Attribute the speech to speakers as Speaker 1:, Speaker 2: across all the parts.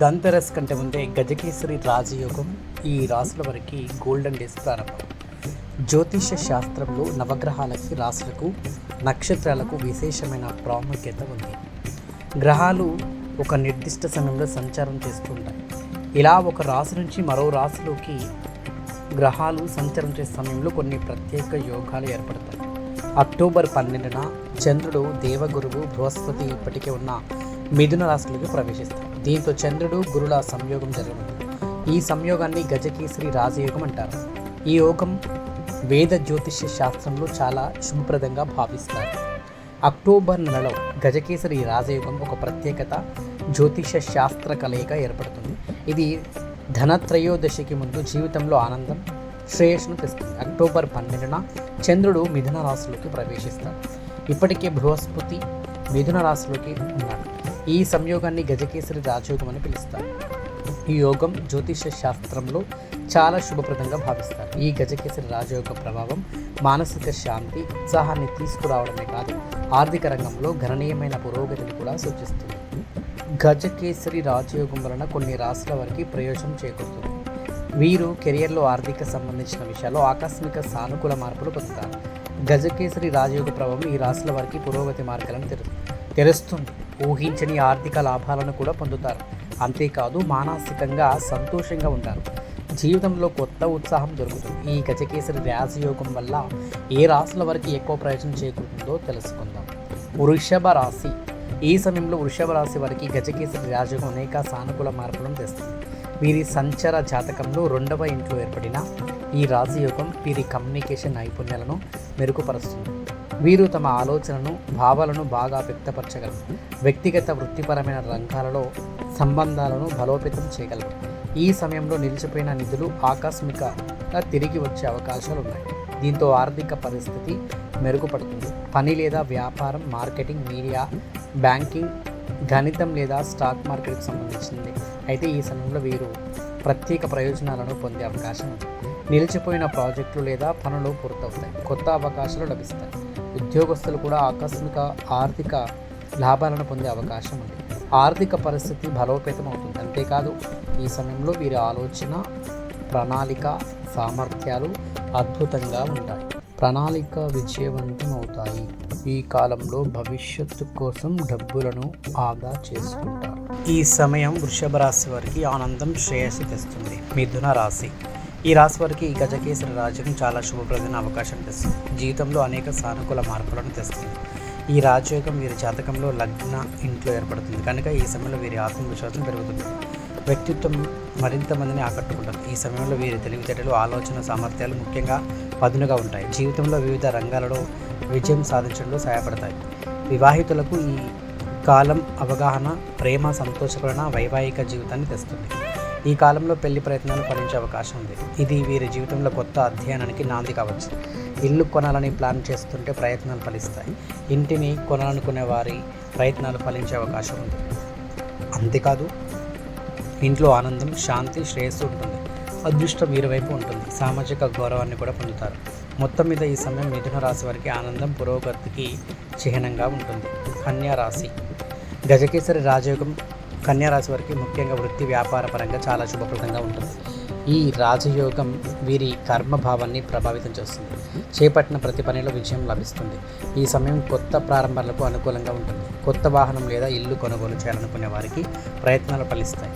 Speaker 1: ధన్తెరస్ కంటే ముందే గజకేసరి రాజయోగం ఈ రాసుల వరకు గోల్డెన్ డేస్ ప్రారంభం. జ్యోతిష శాస్త్రంలో నవగ్రహాలకి రాసులకు నక్షత్రాలకు విశేషమైన ప్రాముఖ్యత ఉంది. గ్రహాలు ఒక నిర్దిష్ట సమయంలో సంచారం చేస్తుంటాయి. ఇలా ఒక రాశి నుంచి మరో రాశిలోకి గ్రహాలు సంచారం చేసే సమయంలో కొన్ని ప్రత్యేక యోగాలు ఏర్పడతాయి. అక్టోబర్ పన్నెండున చంద్రుడు దేవగురువు బృహస్పతి ఇప్పటికే ఉన్న మిథున రాశిలోకి ప్రవేశిస్తాడు దీంతో చంద్రుడు గురుల సంయోగం జరగనుంది. ఈ సంయోగాన్ని గజకేసరి రాజయోగం అంటారు. ఈ యోగం వేద జ్యోతిష్య శాస్త్రంలో చాలా శుభప్రదంగా భావిస్తారు. అక్టోబర్ నెలలో గజకేసరి రాజయోగం ఒక ప్రత్యేకత జ్యోతిష శాస్త్ర కలయిక ఏర్పడుతుంది. ఇది ధనత్రయోదశికి ముందు జీవితంలో ఆనందం శ్రేయస్సును తెస్తుంది. అక్టోబర్ పన్నెండున చంద్రుడు మిథున రాశిలోకి ప్రవేశిస్తాడు. ఇప్పటికే బృహస్పతి మిథున రాశిలోకి ఉన్నాడు. ఈ సంయోగాన్ని గజకేసరి రాజయోగం అని పిలుస్తారు. ఈ యోగం జ్యోతిష శాస్త్రంలో చాలా శుభప్రదంగా భావిస్తారు. ఈ గజకేసరి రాజయోగ ప్రభావం మానసిక శాంతి ఉత్సాహాన్ని తీసుకురావడమే కాదు ఆర్థిక రంగంలో గణనీయమైన పురోగతిని కూడా సూచిస్తుంది. గజకేసరి రాజయోగం వలన కొన్ని రాశుల వారికి ప్రయోజనం చేకూరుతుంది. వీరు కెరియర్లో ఆర్థిక సంబంధించిన విషయాల్లో ఆకస్మిక సానుకూల మార్పులు పొందుతారు. గజకేసరి రాజయోగ ప్రభావం ఈ రాశుల వారికి పురోగతి మార్గాలను తెరు తెరుస్తుంది. ఊహించని ఆర్థిక లాభాలను కూడా పొందుతారు. అంతేకాదు మానసికంగా సంతోషంగా ఉంటారు. జీవితంలో కొత్త ఉత్సాహం దొరుకుతుంది. ఈ గజకేసరి రాశియోగం వల్ల ఏ రాశుల వరకు ఎక్కువ ప్రయోజనం చేకూరుతుందో తెలుసుకుందాం. వృషభ రాశి. ఈ సమయంలో వృషభ రాశి వారికి గజకేసరి రాజయోగం అనేక సానుకూల మార్పులను తెస్తుంది. వీరి సంచార జాతకంలో రెండవ ఇంట్లో ఏర్పడిన ఈ రాజయోగం వీరి కమ్యూనికేషన్ నైపుణ్యాలను మెరుగుపరుస్తుంది. వీరు తమ ఆలోచనను భావాలను బాగా వ్యక్తపరచగలరు. వ్యక్తిగత వృత్తిపరమైన రంగాలలో సంబంధాలను బలోపేతం చేయగలరు. ఈ సమయంలో నిలిచిపోయిన నిధులు ఆకస్మికంగా తిరిగి వచ్చే అవకాశాలు ఉన్నాయి. దీంతో ఆర్థిక పరిస్థితి మెరుగుపడుతుంది. పని లేదా వ్యాపారం మార్కెటింగ్ మీడియా బ్యాంకింగ్ గణితం లేదా స్టాక్ మార్కెట్కి సంబంధించింది. అయితే ఈ సమయంలో వీరు ప్రత్యేక ప్రయోజనాలను పొందే అవకాశం ఉంది. నిలిచిపోయిన ప్రాజెక్టులు లేదా పనులు పూర్తవుతాయి. కొత్త అవకాశాలు లభిస్తాయి. ఉద్యోగస్తులు కూడా ఆకస్మిక ఆర్థిక లాభాలను పొందే అవకాశం ఉంది. ఆర్థిక పరిస్థితి బలోపేతం అవుతుంది. అంతేకాదు ఈ సమయంలో వీరి ఆలోచన ప్రణాళిక సామర్థ్యాలు అద్భుతంగా ఉంటాయి. ప్రణాళిక విజయవంతం అవుతాయి. ఈ కాలంలో భవిష్యత్తు కోసం డబ్బులను ఆదా చేసుకుంటారు. ఈ సమయం వృషభ రాశి వారికి ఆనందం శ్రేయస్సు తెస్తుంది. మిథున రాశి. ఈ రాశి వారికి ఈ గజకేసరి రాజ్యం చాలా శుభప్రదమైన అవకాశం తెస్తుంది. జీవితంలో అనేక సానుకూల మార్పులను తెస్తుంది. ఈ రాజయోగం వీరి జాతకంలో లగ్న ఇంట్లో ఏర్పడుతుంది. కనుక ఈ సమయంలో వీరి ఆత్మవిశ్వాసం పెరుగుతుంది. వ్యక్తిత్వం మరింత మందిని ఆకట్టుకుంటుంది. ఈ సమయంలో వీరి తెలివితేటలు ఆలోచన సామర్థ్యాలు ముఖ్యంగా పదునుగా ఉంటాయి. జీవితంలో వివిధ రంగాలలో విజయం సాధించడంలో సహాయపడతాయి. వివాహితులకు ఈ కాలం అవగాహన ప్రేమ సంతోషకరణ వైవాహిక జీవితాన్ని తెస్తుంది. ఈ కాలంలో పెళ్ళి ప్రయత్నాలు ఫలించే అవకాశం ఉంది. ఇది వీరి జీవితంలో కొత్త అధ్యయనానికి నాంది కావచ్చు. ఇల్లు కొనాలని ప్లాన్ చేస్తుంటే ప్రయత్నాలు ఫలిస్తాయి. ఇంటిని కొనాలనుకునే వారి ప్రయత్నాలు ఫలించే అవకాశం ఉంది. అంతేకాదు ఇంట్లో ఆనందం శాంతి శ్రేయస్సు ఉంటుంది. అదృష్టం వీరి వైపు ఉంటుంది. సామాజిక గౌరవాన్ని కూడా పొందుతారు. మొత్తం మీద ఈ సమయం మిథున రాశి వారికి ఆనందం పురోగతికి చిహ్నంగా ఉంటుంది. కన్యా రాశి. గజకేసరి రాజయోగం కన్యారాశి వారికి ముఖ్యంగా వృత్తి వ్యాపార పరంగా చాలా శుభప్రదంగా ఉంటుంది. ఈ రాజయోగం వీరి కర్మభావాన్ని ప్రభావితం చేస్తుంది. చేపట్టిన ప్రతి పనిలో విజయం లభిస్తుంది. ఈ సమయం కొత్త ప్రారంభాలకు అనుకూలంగా ఉంటుంది. కొత్త వాహనం లేదా ఇల్లు కొనుగోలు చేయాలనుకునే వారికి ప్రయత్నాలు ఫలిస్తాయి.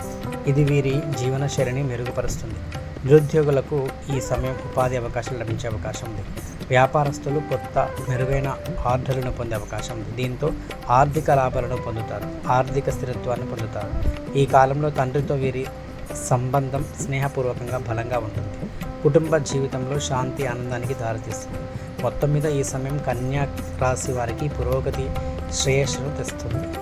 Speaker 1: ఇది వీరి జీవన శైలిని మెరుగుపరుస్తుంది. నిరుద్యోగులకు ఈ సమయం ఉపాధి అవకాశాలు లభించే అవకాశం ఉంది. వ్యాపారస్తులు కొత్త మెరుగైన ఆర్డర్లను పొందే అవకాశం ఉంది. దీంతో ఆర్థిక లాభాలను పొందుతారు. ఆర్థిక స్థిరత్వాన్ని పొందుతారు. ఈ కాలంలో తండ్రితో వీరి సంబంధం స్నేహపూర్వకంగా బలంగా ఉంటుంది. కుటుంబ జీవితంలో శాంతి ఆనందానికి దారితీస్తుంది. మొత్తం మీద ఈ సమయం కన్యా రాశి వారికి పురోగతి శ్రేయస్సును తెస్తుంది.